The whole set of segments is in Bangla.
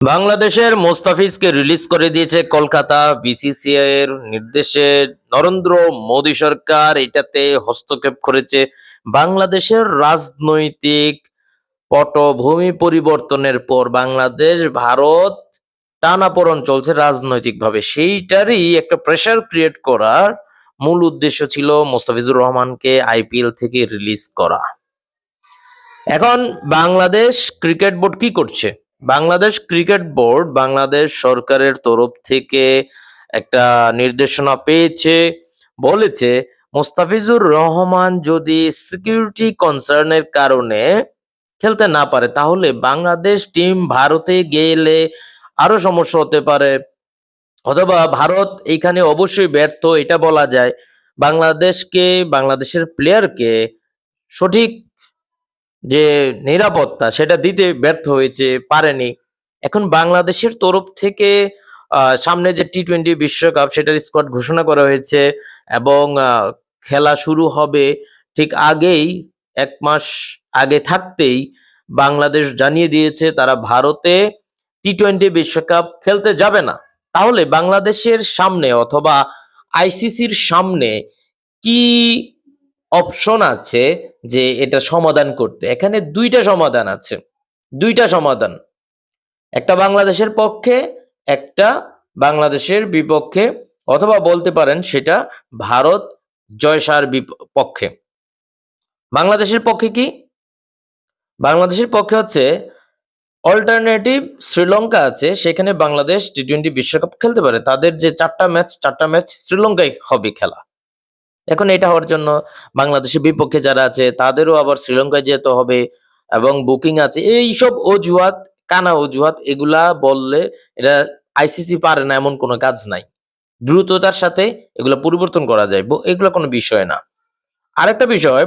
বাংলাদেশের মোস্তাফিজকে রিলিজ করে দিয়েছে কলকাতা বিসিসিআই এর নির্দেশে। নরেন্দ্র মোদী সরকার এটাতে হস্তক্ষেপ করেছে বাংলাদেশের রাজনৈতিক পটভূমি পরিবর্তনের পর। বাংলাদেশ, ভারত টানাপোড়ন চলছে রাজনৈতিকভাবে। সেইটারই একটা প্রেশার ক্রিয়েট করার মূল উদ্দেশ্য ছিল মোস্তাফিজুর রহমানকে আইপিএল থেকে রিলিজ করা। এখন বাংলাদেশ ক্রিকেট বোর্ড কি করছে? বাংলাদেশ ক্রিকেট বোর্ড বাংলাদেশ সরকারের তরফ থেকে একটা নির্দেশনা পেয়েছে, বলেছে, মোস্তাফিজুর রহমান যদি সিকিউরিটি কনসার্নের কারণে খেলতে না পারে, তাহলে বাংলাদেশ টিম ভারতে গেলে আরও সমস্যা হতে পারে। অথবা ভারত এইখানে অবশ্যই ব্যর্থ, এটা বলা যায়। বাংলাদেশকে, বাংলাদেশের প্লেয়ারকে সঠিক যে নিরাপত্তা সেটা দিতে ব্যর্থ হয়েছে, পারেনি। এখন বাংলাদেশের তরফ থেকে সামনে যে টি টোয়েন্টি বিশ্বকাপ সেটার স্কোয়াড ঘোষণা করা হয়েছে এবং খেলা শুরু হবে ঠিক আগেই, এক মাস আগে থাকতেই বাংলাদেশ জানিয়ে দিয়েছে তারা ভারতে টি টোয়েন্টি বিশ্বকাপ খেলতে যাবে না। তাহলে বাংলাদেশের সামনে অথবা আইসিসির সামনে কি অপশন আছে? যে এটা সমাধান করতে। এখানে দুইটা সমাধান আছে। দুইটা সমাধান। একটা বাংলাদেশের পক্ষে, একটা বাংলাদেশের বিপক্ষে, অথবা বলতে পারেন সেটা ভারত জয়সার পক্ষে। বাংলাদেশের পক্ষে কি? বাংলাদেশের পক্ষে হচ্ছে অল্টারনেটিভ শ্রীলঙ্কা আছে, সেখানে বাংলাদেশ টি টোয়েন্টি বিশ্বকাপ খেলতে পারে। তাদের যে চারটা ম্যাচ চারটা ম্যাচ শ্রীলঙ্কায় হবে খেলা। এখন এটা হওয়ার জন্য বাংলাদেশের বিপক্ষে যারা আছে, তাদেরও আবার শ্রীলঙ্কায় যেতে হবে এবং বুকিং আছে। এই সব অজুহাত, কানা অজুহাত, এগুলা বললে এটা আইসিসি পারে না, এমন কোনো কাজ নাই। দ্রুততার সাথে এগুলো পরিবর্তন করা যায়। এগুলো কোনো বিষয় না। আরেকটা বিষয়,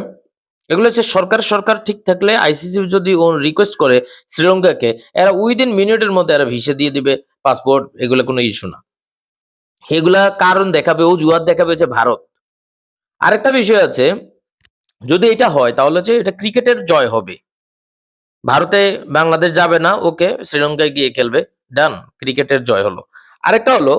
এগুলো হচ্ছে সরকার সরকার ঠিক থাকলে আইসিসি যদি রিকোয়েস্ট করে শ্রীলঙ্কাকে, এরা উইদিন মিনিটের মধ্যে এরা ভিসা দিয়ে দিবে পাসপোর্ট এগুলো কোনো ইস্যু না। এগুলা কারণ দেখাবে, অজুহাত দেখাবে হচ্ছে ভারত। আরেকটা বিষয় আছে, যদি এটা হয় তাহলে যে এটা ক্রিকেটের জয় হবে। ভারতে বাংলাদেশ যাবে না, ওকে, শ্রীলঙ্কায় গিয়ে খেলবে, ডান, ক্রিকেটের জয় হলো। আরেকটা হলো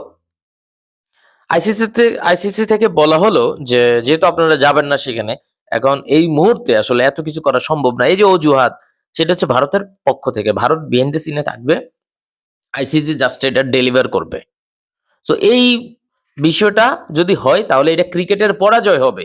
আইসিসি আইসিসি থেকে বলা হলো যে, যেহেতু আপনারা যাবেন না সেখানে, এখন এই মুহূর্তে আসলে এত কিছু করা সম্ভব না। এই যে অজুহাত, সেটা হচ্ছে ভারতের পক্ষ থেকে, ভারত বিএনডি সিনে থাকবে আইসিসি জাস্ট এটা ডেলিভার করবে। সো এই বিষয়টা যদি হয় তাহলে এটা ক্রিকেটের পরাজয় হবে।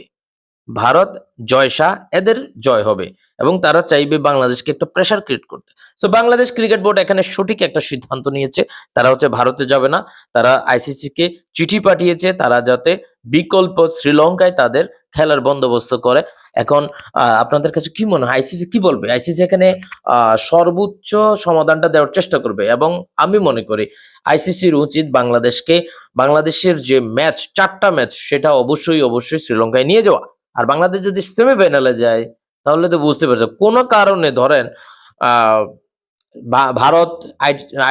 ভারত, জয় শাহ, এদের জয় হবে এবং তারা চাইবে বাংলাদেশকে একটা প্রেশার ক্রিয়েট করতে। সো বাংলাদেশ ক্রিকেট বোর্ড এখানে সঠিক একটা সিদ্ধান্ত নিয়েছে। তারা হচ্ছে ভারতে যাবে না। তারা আইসিসি কে চিঠি পাঠিয়েছে। তারা যাতে বিকল্প শ্রীলঙ্কায় তাদের খেলার বন্দোবস্ত করে। এখন আপনাদের কাছে কি মনে হয়? আইসিসি কি বলবে? আইসিসি এখানে সর্বোচ্চ সমাধানটা দেওয়ার চেষ্টা করবে এবং আমি মনে করি আইসিসির উচিত বাংলাদেশকে, বাংলাদেশের যে ম্যাচ চারটা ম্যাচ সেটা অবশ্যই অবশ্যই শ্রীলঙ্কায় নিয়ে যাওয়া। আর বাংলাদেশ যদি সেমিফাইনালে যায়, তাহলে তো বুঝতে পারছ। কোনো কারণে ধরেন ভারত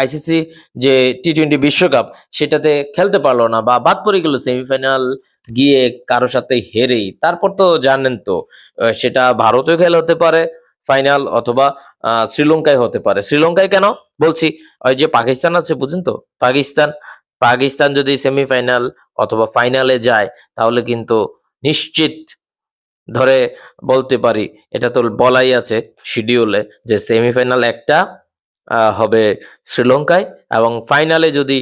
আইসিসি যে টি টোয়েন্টি বিশ্বকাপ, সেটাতে খেলতে পারল না বা বাদ পড়ে গেল সেমিফাইনাল গিয়ে কারও সাথে হেরেই। তারপর তো জানেন তো সেটা ভারতেও খেলা হতে পারে ফাইনাল অথবা শ্রীলঙ্কায় হতে পারে। শ্রীলঙ্কায় কেন? বলছি, ওই যে পাকিস্তান আছে, বুঝেন তো? পাকিস্তান পাকিস্তান যদি সেমিফাইনাল অথবা ফাইনালে যায়, তাহলে কিন্তু নিশ্চিত ধরে বলতে পারি, এটা তো বলাই আছে শিডিউলে যে সেমিফাইনাল একটা হবে শ্রীলঙ্কায় এবং ফাইনালে যদি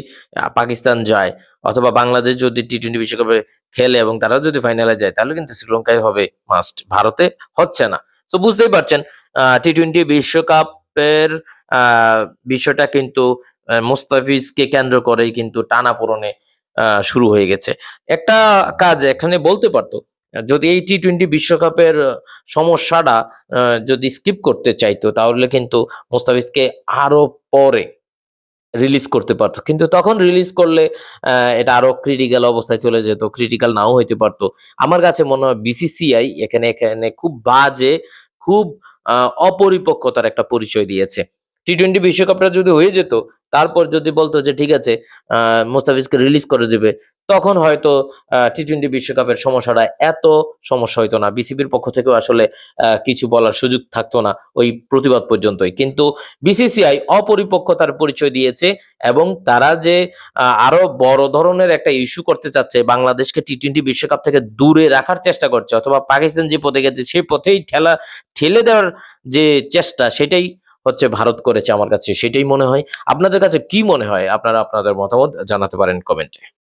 পাকিস্তান যায় অথবা বাংলাদেশ যদি টি টোয়েন্টি বিশ্বকাপে খেলে এবং তারা যদি ফাইনালে যায়, তাহলে কিন্তু শ্রীলঙ্কায় হবে মাস্ট ভারতে হচ্ছে না। তো বুঝতেই পারছেন টি টোয়েন্টি বিশ্বকাপের বিষয়টা কিন্তু মুস্তাফিজকে কেন্দ্র করেই কিন্তু টানাপোড়েনে শুরু হয়ে গেছে। একটা কাজ, এখানে বলতে পারতো যদি এই টি টোয়েন্টি বিশ্বকাপের সমস্যাটা যদি স্কিপ করতে চাইতো, তাহলে কিন্তু মোস্তাফিজকে আরও পরে রিলিজ করতে পারতো। কিন্তু তখন রিলিজ করলে এটা আরও ক্রিটিক্যাল অবস্থায় চলে যেত ক্রিটিক্যাল নাও হইতে পারতো। আমার কাছে মনে হয় বিসিসিআই এখানে এখানে খুব বাজে, খুব অপরিপক্কতার একটা পরিচয় দিয়েছে। টি টোয়েন্টি বিশ্বকাপটা যদি হয়ে যেত তারপর যদি বলতো যে, ঠিক আছে মুস্তাফিজকে রিলিজ করে দিবে, তখন হয়তো টি টোয়েন্টি বিশ্বকাপের সমস্যাটা এত সমস্যা হইতো না। বিসিবির পক্ষ থেকেও আসলে কিছু বলার সুযোগ থাকতো না ওই প্রতিবাদ পর্যন্তই। কিন্তু বিসিসিআই অপরিপক্কতার পরিচয় দিয়েছে এবং তারা যে আরও বড় ধরনের একটা ইস্যু করতে চাচ্ছে, বাংলাদেশকে টি টোয়েন্টি বিশ্বকাপ থেকে দূরে রাখার চেষ্টা করছে, অথবা পাকিস্তান যে পথে গেছে সেই পথেই ঠেলা, ঠেলে দেওয়ার যে চেষ্টা, সেটাই হচ্ছে ভারত করেছে আমার কাছে সেটাই মনে হয়। আপনাদের কাছে কি মনে হয়? আপনারা আপনাদের মতামত জানাতে পারেন কমেন্টে।